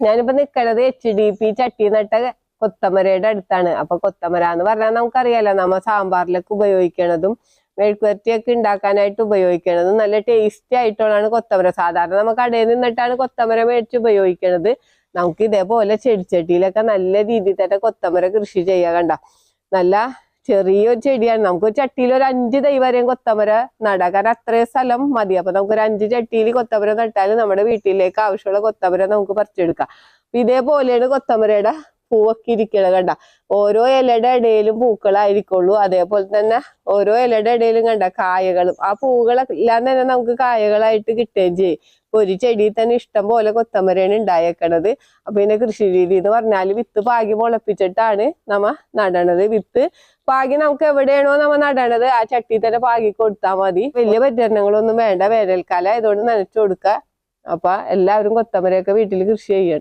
ഞാനിപ്പോ നിക്കണത് H D P ചട്ടി നട്ട കൊത്തമരയുടെ അടുത്താണ്. അപ്പൊ കൊത്തമര എന്ന് പറഞ്ഞാൽ നമുക്കറിയാലോ നമ്മ സാമ്പാറിലൊക്കെ ഉപയോഗിക്കണതും മെഴുക്കുവരട്ടിയൊക്കെ ഉണ്ടാക്കാനായിട്ട് ഉപയോഗിക്കണതും നല്ല ടേസ്റ്റി ആയിട്ടുള്ളതാണ് കൊത്തമര. സാധാരണ നമ്മൾ കടയിൽ നിന്നിട്ടാണ് കൊത്തമര മേടിച്ച് ഉപയോഗിക്കണത്. നമുക്ക് ഇതേപോലെ ചെടിച്ചട്ടിയിലൊക്കെ നല്ല രീതിയിൽ തന്നെ കൊത്തമര കൃഷി ചെയ്യാൻ കണ്ട. നല്ല ചെറിയൊരു ചെടിയാണ്. നമുക്ക് ചട്ടിയിൽ ഒരു അഞ്ച് തൈ വരെയും കൊത്തമര നടാം. കാരണം അത്രയും സ്ഥലം മതി. അപ്പൊ നമുക്ക് ഒരു അഞ്ച് ചട്ടിയിൽ കൊത്തമര നട്ടാൽ നമ്മുടെ വീട്ടിലേക്ക് ആവശ്യമുള്ള കൊത്തമര നമുക്ക് പറിച്ചെടുക്കാം. ഇതേപോലെയാണ് കൊത്തമരയുടെ പൂവൊക്കെ ഇരിക്കണ കണ്ട. ഓരോ ഇലയുടെ ഇടയിലും പൂക്കളായിരിക്കുള്ളൂ. അതേപോലെ തന്നെ ഓരോ ഇലയുടെ ഇടയിലും കണ്ട കായകളും. ആ പൂവുകളെല്ലാം തന്നെ നമുക്ക് കായകളായിട്ട് കിട്ടുകയും ചെയ്യും. ഇപ്പൊ ഒരു ചെടിയിൽ തന്നെ ഇഷ്ടം പോലെ കൊത്തമരയാണ് ഉണ്ടായേക്കണത്. അപ്പൊ ഇതിന്റെ കൃഷി രീതി എന്ന് പറഞ്ഞാൽ വിത്ത് പാകി മുളപ്പിച്ചിട്ടാണ് നമ്മ നടണത്. വിത്ത് പാകി നമുക്ക് എവിടെയാണോ നമ്മ നടണത് ആ ചട്ടി തന്നെ പാകി കൊടുത്താൽ മതി. വലിയ പരിചരണങ്ങളൊന്നും വേണ്ട. വേനൽക്കാലം ആയതുകൊണ്ട് നനച്ചു കൊടുക്കുക അപ്പൊ എല്ലാവരും കൊത്തമരയൊക്കെ വീട്ടിൽ കൃഷി ചെയ്യണം.